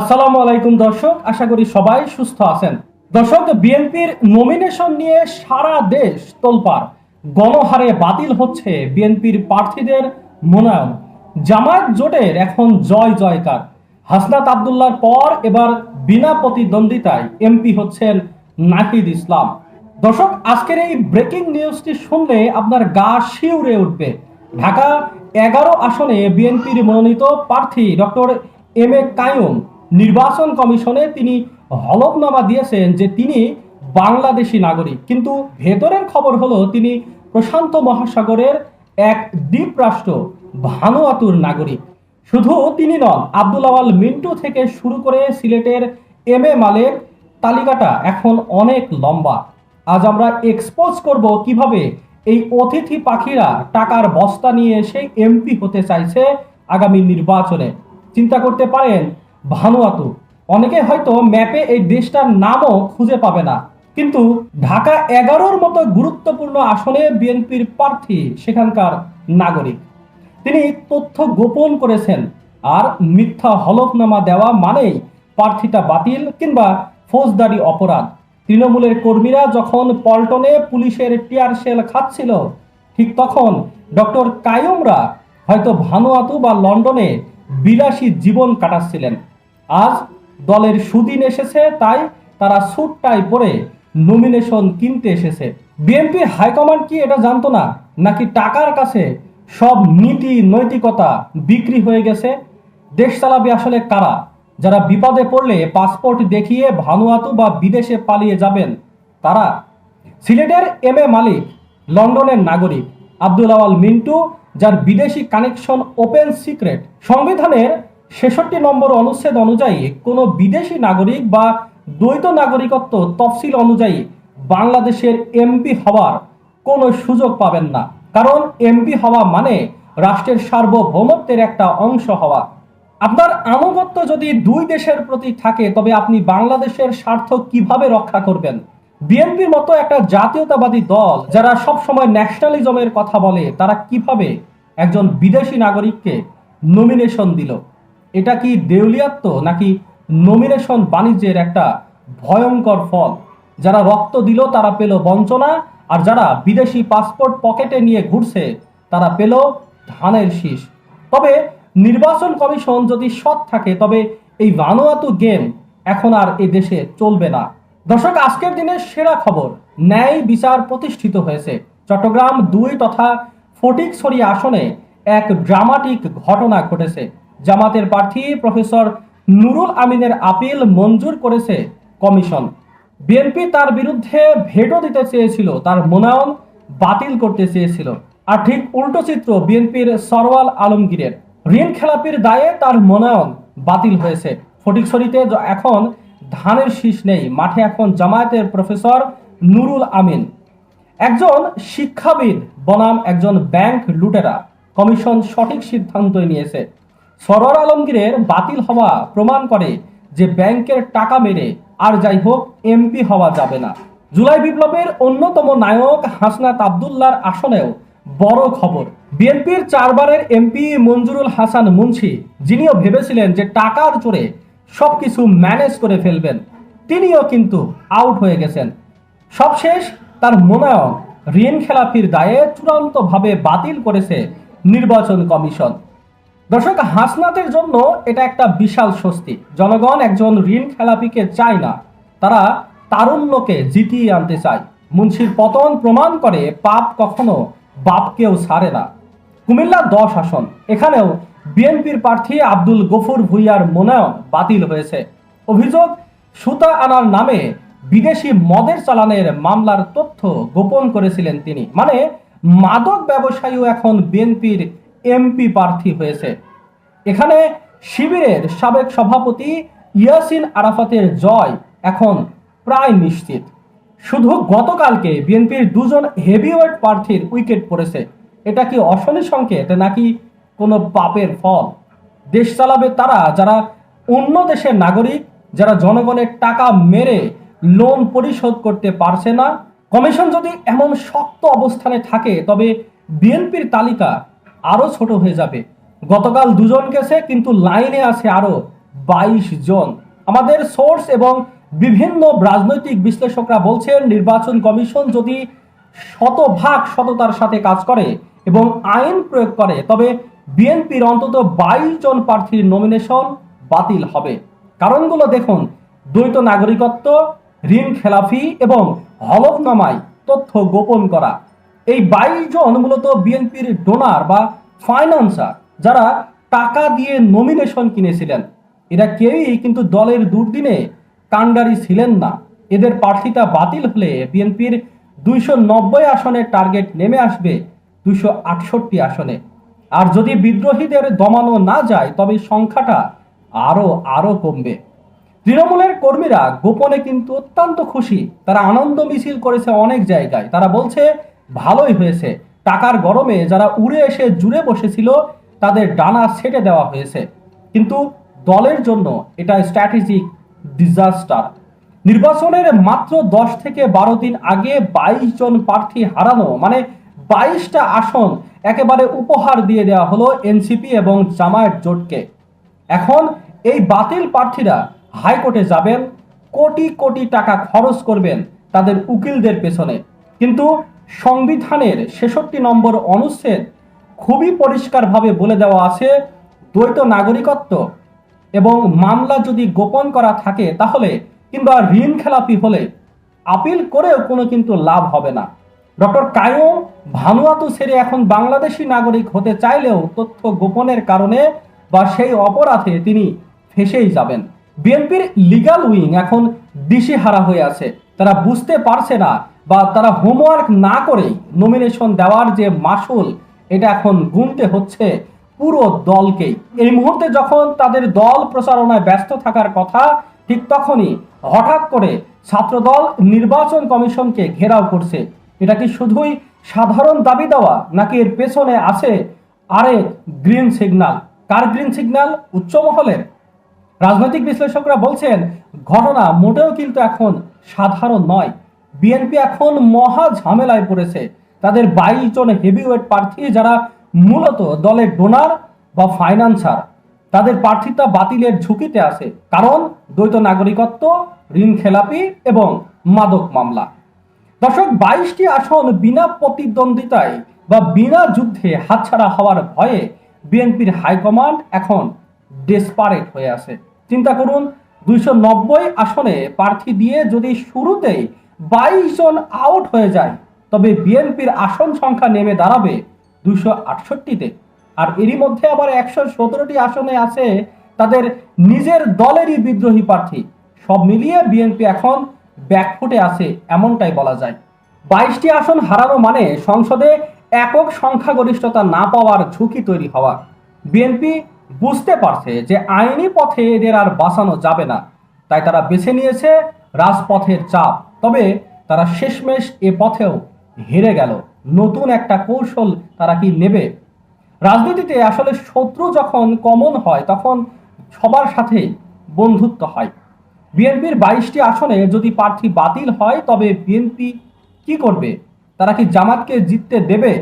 আসসালামু আলাইকুম দর্শক, আশা করি সবাই সুস্থ আছেন। দর্শক, বিএনপির নমিনেশন নিয়ে সারা দেশ তোলপার গণহারে বাতিল হচ্ছে বিএনপির প্রার্থীদের মনোনয়ন। জামায়াত জোটের এখন জয় জয়কার। হাসনাত আবদুল্লার পর এবার বিনা প্রতিদ্বন্দ্বিতায় এমপি হচ্ছেন নাহিদ ইসলাম। দর্শক, আজকের এই ব্রেকিং নিউজটি শুনলে আপনার গা শিউরে উঠবে। ঢাকা এগারো আসনে বিএনপির মনোনীত প্রার্থী ডক্টর এম এ কায়ুম নির্বাচন কমিশনে তিনি হলফনামা দিয়েছেন যে তিনি বাংলাদেশি নাগরিক। কিন্তু ভেতরের খবর হলো তিনি প্রশান্ত মহাসাগরের এক দ্বীপ রাষ্ট্র ভানুয়াতুর নাগরিক। শুধু তিনি নন, আব্দুল আওয়াল মিন্টু থেকে শুরু করে সিলেটের এম এ মালের তালিকাটা এখন অনেক লম্বা। আজ আমরা এক্সপোজ করব কীভাবে এই অতিথি পাখিরা টাকার বস্তা নিয়ে এসে এমপি হতে চাইছে আগামী নির্বাচনে। চিন্তা করতে পারেন ভানুয়াতু অনেকে হয়তো ম্যাপে এই দেশটার নামও খুঁজে পাবে না। কিন্তু ঢাকা এগারোর মতো গুরুত্বপূর্ণ আসনে বিএনপির প্রার্থী সেখানকার নাগরিক। তিনি তথ্য গোপন করেছেন। আর মিথ্যা হলফনামা দেওয়া মানেই প্রার্থীটা বাতিল কিংবা ফৌজদারি অপরাধ। তৃণমূলের কর্মীরা যখন পল্টনে পুলিশের টিয়ার সেল খাচ্ছিল, ঠিক তখন ডক্টর কায়ুমরা হয়তো ভানুয়াতু বা লন্ডনে বিলাসী জীবন কাটাচ্ছিলেন। আজ দলের সুদিন এসেছে, তাই তারা স্যুট টাই পরে নমিনেশন কিনতে এসেছে। বিএনপি হাইকমান্ড কি এটা জানতো না? নাকি টাকার কাছে সব নীতি, নৈতিকতা বিক্রি হয়ে গেছে? দেশ চালাবে আসলে কারা? যারা বিপদে পড়লে পাসপোর্ট দেখিয়ে ভানুয়াতু বা বিদেশে পালিয়ে যাবেন, তারা? সিলেটের এম এ মালিক, লন্ডনের নাগরিক, আব্দুল আওয়াল মিন্টু, যার বিদেশি কানেকশন ওপেন সিক্রেট। সংবিধানের ছেষট্টি নম্বর অনুচ্ছেদ অনুযায়ী কোনো বিদেশি নাগরিক বা দ্বৈত নাগরিকত্ব তফসিল অনুযায়ী বাংলাদেশের এমপি হওয়ার কোনো সুযোগ পাবেন না। কারণ এমপি হওয়া মানে রাষ্ট্রের সার্বভৌমত্বের একটা অংশ হওয়া। আপনার আনুগত্য যদি দুই দেশের প্রতি থাকে, তবে আপনি বাংলাদেশের স্বার্থ কীভাবে রক্ষা করবেন? বিএনপির মতো একটা জাতীয়তাবাদী দল যারা সব সময় ন্যাশনালিজমের কথা বলে, তারা কীভাবে একজন বিদেশি নাগরিককে নমিনেশন দিল? এটা কি দেউলিয়াত্ব নাকি নমিনেশন বাণিজ্যের একটা ভয়ঙ্কর ফল? যারা রক্ত দিল, তারা পেল বঞ্চনা, আর যারা বিদেশি পাসপোর্ট পকেটে নিয়ে ঘুরছে, তারা পেল ধানের শীষ। তবে নির্বাচন কমিশন যদি সৎ থাকে, তবে এই ভানুয়াতু গেম এখন আর এ দেশে চলবে না। দর্শক, আজকের দিনের সেরা খবর, ন্যায় বিচার প্রতিষ্ঠিত হয়েছে। চট্টগ্রাম দুই তথা ফটিকছড়ি আসনে এক ড্রামাটিক ঘটনা ঘটেছে। জামাতের প্রার্থী প্রফেসর নুরুল আমিনের আপিল মঞ্জুর করেছে কমিশন। বিএনপি তার বিরুদ্ধে ভেটো দিতে চেয়েছিল, তার মনোনয়ন বাতিল করতে চেয়েছিল। আর ঠিক উল্টো চিত্র বিএনপির সরওয়াল আলমগীরের। ঋণ খেলাপির দায়ে তার মনোনয়ন বাতিল হয়েছে। ফটিকছড়িতে এখন ধানের শীষ নেই, মাঠে এখন জামায়াতের প্রফেসর নুরুল আমিন। একজন শিক্ষাবিদ বনাম একজন ব্যাংক লুটেরা, কমিশন সঠিক সিদ্ধান্তই নিয়েছে। সরোয়ার আলমগীরের বাতিল হওয়া প্রমাণ করে যে ব্যাংকের টাকা মেরে আর যাই হোক এমপি হওয়া যাবে না। জুলাই বিপ্লবের অন্যতম নায়ক হাসনাত আবদুল্লার আসনেও বড় খবর। বিএনপির চারবারের এমপি মঞ্জুরুল হাসান মুন্সি, যিনিও ভেবেছিলেন যে টাকার চোরে সবকিছু ম্যানেজ করে ফেলবেন, তিনিও কিন্তু আউট হয়ে গেছেন। সবশেষ তার মনোনয়ন ঋণ খেলাপির দায়ে চূড়ান্তভাবে বাতিল করেছে নির্বাচন কমিশন। দর্শক, হাসনাতের জন্য এটা একটা বিশাল স্বস্তি। জনগণ একজন ঋণ খেলাপিকে চায় না, তারা তারুণ্যকে জিতিয়ে আনতে চায়। মুন্সির পতন প্রমাণ করে পাপ কখনো বাপকেও ছাড়ে না। কুমিল্লা দশ আসন, এখানেও বিএনপির প্রার্থী আব্দুল গফুর ভুইয়ার মনোনয়ন বাতিল হয়েছে। অভিযোগ, সুতা আনার নামে বিদেশি মদের চালানের মামলার তথ্য গোপন করেছিলেন তিনি। মানে মাদক ব্যবসায়ীও এখন বিএনপির এমপি প্রার্থী হয়েছে। এখানে শিবিরের সাবেক সভাপতি ইয়াসিন আরাফাতের জয় এখন প্রায় নিশ্চিত। শুধু গতকালকে বিএনপির দুজন হেভিওয়েট প্রার্থীর উইকেট পড়েছে। এটা কি অশনি সংকেত নাকি কোনো পাপের ফল? দেশ চালাবে তারা, যারা অন্য দেশের নাগরিক, যারা জনগণের টাকা মেরে লোন পরিশোধ করতে পারছে না। কমিশন যদি এমন শক্ত অবস্থানে থাকে, তবে বিএনপির তালিকা আরও ছোট হয়ে যাবে। গতকাল দুজন গেছে কিন্তু লাইনে আছে আরও বাইশ জন। আমাদের সোর্স এবং বিভিন্ন রাজনৈতিক বিশ্লেষকরা বলছেন, নির্বাচন কমিশন যদি শতভাগ সততার সাথে কাজ করে এবং আইন প্রয়োগ করে, তবে বিএনপির অন্তত বাইশ জন প্রার্থীর নমিনেশন বাতিল হবে। কারণগুলো দেখুন, দ্বৈত নাগরিকত্ব, ঋণ খেলাফি এবং হলফনামায় তথ্য গোপন করা। এই বাইশ জন মূলত বিএনপির ডোনার বা ফাইন্যান্সার যারা টাকা দিয়ে নমিনেশন কিনেছিলেন। এরা কেউই কিন্তু দলের দুর্দিনে কাণ্ডারি ছিলেন না। এদের প্রার্থিতা বাতিল হলে বিএনপির দুইশো নব্বই আসনের টার্গেট নেমে আসবে দুইশো আটষট্টি আসনে। আর যদি বিদ্রোহীদের দমানো না যায়, তবে সংখ্যাটা আরও আরও কমবে। তৃণমূলের কর্মীরা গোপনে কিন্তু অত্যন্ত খুশি। তারা আনন্দ মিছিল করেছে অনেক জায়গায়। তারা বলছে ভালোই হয়েছে। টাকার গরমে যারা উড়ে এসে জুড়ে বসেছিল, তাদের ডানা ছেটে দেওয়া হয়েছে। কিন্তু দলের জন্য এটা স্ট্র্যাটেজিক ডিজাস্টার নির্বাচনের মাত্র দশ থেকে বারো দিন আগে বাইশ জন প্রার্থী হারানো মানে বাইশটা আসন একেবারে উপহার দিয়ে দেওয়া হলো এনসিপি এবং জামায়াত জোটকে। এখন এই বাতিল প্রার্থীরা হাইকোর্টে যাবেন, কোটি কোটি টাকা খরচ করবেন তাদের উকিলদের পেছনে। কিন্তু সংবিধানের ছেষট্টি নম্বর অনুচ্ছেদ খুবই পরিষ্কারভাবে বলে দেওয়া আছে, দ্বৈত নাগরিকত্ব এবং মামলা যদি গোপন করা থাকে তাহলে কিংবা ঋণ খেলাপি হলে আপিল করেও কোনো কিন্তু লাভ হবে না। ডক্টর কায়ুম ভানুয়াতু ছেড়ে এখন বাংলাদেশি নাগরিক হতে চাইলেও তথ্য গোপনের কারণে বা সেই অপরাধে তিনি ফেসেই যাবেন। বিএনপির লিগাল উইং এখন দিশেহারা হয়ে আছে। তারা বুঝতে পারছে না বা তারা হোমওয়ার্ক না করেই নমিনেশন দেওয়ার যে মাসুল, এটা এখন গুনতে হচ্ছে পুরো দলকেই। এই মুহূর্তে যখন তাদের দল প্রচারণায় ব্যস্ত থাকার কথা, ঠিক তখনই হঠাৎ করে ছাত্রদল নির্বাচন কমিশনকে ঘেরাও করছে। এটা কি শুধুই সাধারণ দাবি দেওয়া নাকি এর পেছনে আছে আরেক গ্রিন সিগন্যাল কার গ্রিন সিগন্যাল উচ্চ মহলের। রাজনৈতিক বিশ্লেষকরা বলছেন, ঘটনা মোটেও কিন্তু এখন সাধারণ নয়। বিএনপি এখন মহা ঝামেলায় পড়েছে। তাদের বাইশ জন হেভিওয়েট প্রার্থী যারা মূলত দলের ডোনার বা ফাইন্যান্সার তাদের প্রার্থিতা বাতিলের ঝুঁকিতে আছে। কারণ দ্বৈত নাগরিকত্ব, ঋণ খেলাপি এবং মাদক মামলা। দর্শক, বাইশটি আসন বিনা প্রতিদ্বন্দ্বিতায় বা বিনা যুদ্ধে হাতছাড়া হওয়ার ভয়ে বিএনপির হাইকমান্ড এখন ডেসপারেট হয়ে আছে। চিন্তা করুন, দুইশো নব্বই আসনে প্রার্থী দিয়ে যদি শুরুতেই বাইশ জন আউট হয়ে যায়। তবে বিএনপির আসন সংখ্যা নেমে দাঁড়াবে দুইশো আটষট্টিতে। আর এরই মধ্যে আবার একশো সতেরোটি আসনে আছে তাদের নিজের দলেরই বিদ্রোহী প্রার্থী। সব মিলিয়ে বিএনপি এখন ব্যাকফুটে আছে, এমনটাই বলা যায়। বাইশটি আসন হারানো মানে সংসদে একক সংখ্যাগরিষ্ঠতা না পাওয়ার ঝুঁকি তৈরি হওয়া। বিএনপি বুঝতে পারছে যে আইনি পথে এদের আর বাঁচানো যাবে না। তাই তারা বেছে নিয়েছে রাজপথের চাপ। তবে তারা শেষমেশ এ পথেও হেরে গেল। নতুন একটা কৌশল তারা কি নেবে? রাজনীতিতে আসলে শত্রু যখন কমন হয়, তখন সবার সাথে বন্ধুত্ব হয়। বিএনপির বাইশটি আসনে যদি প্রার্থী বাতিল হয়, তবে বিএনপি কি করবে? তারা কি জামাতকে জিততে দেবে?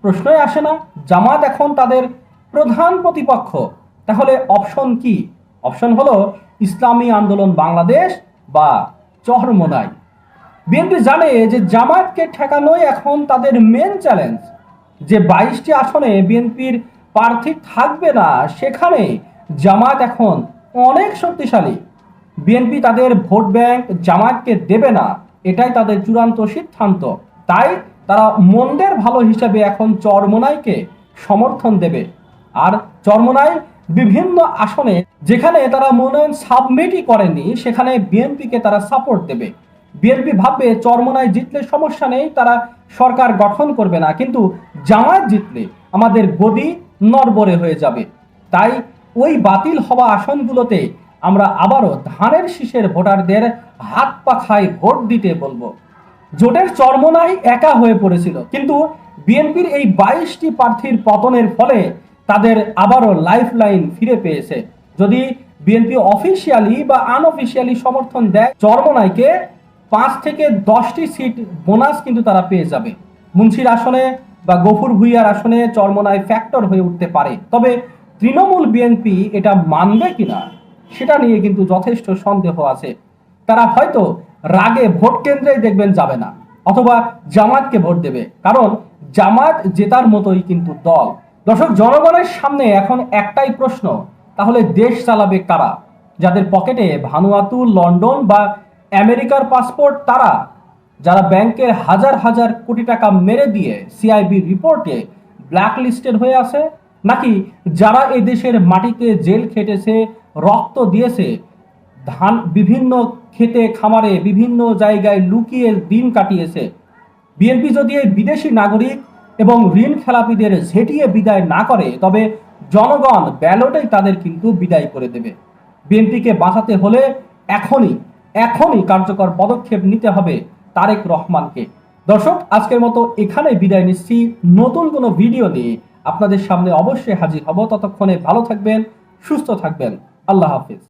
প্রশ্নই আসে না। জামাত এখন তাদের প্রধান প্রতিপক্ষ। তাহলে অপশন কি? অপশন হলো, ইসলামী আন্দোলন বাংলাদেশ বা চরমোনাই বিএনপি জানে যে জামাতকে ঠেকানোই এখন তাদের মেন চ্যালেঞ্জ যে বাইশটি আসনে বিএনপির প্রার্থী থাকবে না, সেখানে জামাত এখন অনেক শক্তিশালী। বিএনপি তাদের ভোট ব্যাংক জামাতকে দেবে না, এটাই তাদের চূড়ান্ত সিদ্ধান্ত। তাই তারা মন্দের ভালো হিসাবে এখন চরমোনাইকে সমর্থন দেবে। আর চরমোনাই বিভিন্ন আসনে যেখানে তারা মনোনয়ন সাবমিটই করেনি সেখানে বিএনপিকে তারা সাপোর্ট দেবে। বিএনপি ভাববে চরমোনায় জিতলে সমস্যা নেই, তারা সরকার গঠন করবে না। কিন্তু জামায়াত জিতলে আমাদের গদি নরবরে হয়ে যাবে। তাই ওই বাতিল হওয়া আসনগুলোতে আমরা আবারও ধানের শীষের ভোটারদের হাত পাখায় ভোট দিতে বলব। জোটের চরমোনাই একা হয়ে পড়েছিল, কিন্তু বিএনপির এই বাইশটি প্রার্থীর পতনের ফলে তাদের আবারও লাইফ লাইন ফিরে পেয়েছে। যদি বিএনপি অফিসিয়ালি বা আনঅফিসিয়ালি সমর্থন দেয়, চরমোনাইকে পাঁচ থেকে দশটি সিট বোনাস কিন্তু তারা পেয়ে যাবে। মুন্সির আসনে বা গফুর ভুইয়ার আসনে চরমোনাই ফ্যাক্টর হয়ে উঠতে পারে। তবে তৃণমূল বিএনপি এটা মানবে কিনা, সেটা নিয়ে কিন্তু যথেষ্ট সন্দেহ আছে। তারা হয়তো রাগে ভোট কেন্দ্রে দেখবেন যাবে না, অথবা জামাতকে ভোট দেবে। কারণ জামাত জেতার মতোই কিন্তু দল। দর্শক, জনগণের সামনে এখন একটাই প্রশ্ন, তাহলে দেশ চালাবে কারা? যাদের পকেটে ভানুয়াতু, লন্ডন বা আমেরিকার পাসপোর্ট তারা, যারা ব্যাংকের হাজার হাজার কোটি টাকা মেরে দিয়ে সিআইবি রিপোর্টে ব্ল্যাক লিস্টেড হয়ে আছে, নাকি যারা এই দেশের মাটিতে জেল খেটেছে, রক্ত দিয়েছে, ধান, বিভিন্ন খেতে খামারে বিভিন্ন জায়গায় লুকিয়ে দিন কাটিয়েছে। বিএনপি যদি এই বিদেশি নাগরিক এবং ঋণ খেলাপিদের ঝেঁটিয়ে বিদায় না করে, তবে জনগণ ব্যালটেই তাদের কিন্তু বিদায় করে দেবে। বিএনপিকে বাঁচাতে হলে এখনই এখনই কার্যকর পদক্ষেপ নিতে হবে তারেক রহমানকে। দর্শক, আজকের মতো এখানে বিদায় নিচ্ছি। নতুন কোনো ভিডিও নিয়ে আপনাদের সামনে অবশ্যই হাজির হব। ততক্ষণে ভালো থাকবেন, সুস্থ থাকবেন। আল্লাহ হাফিজ।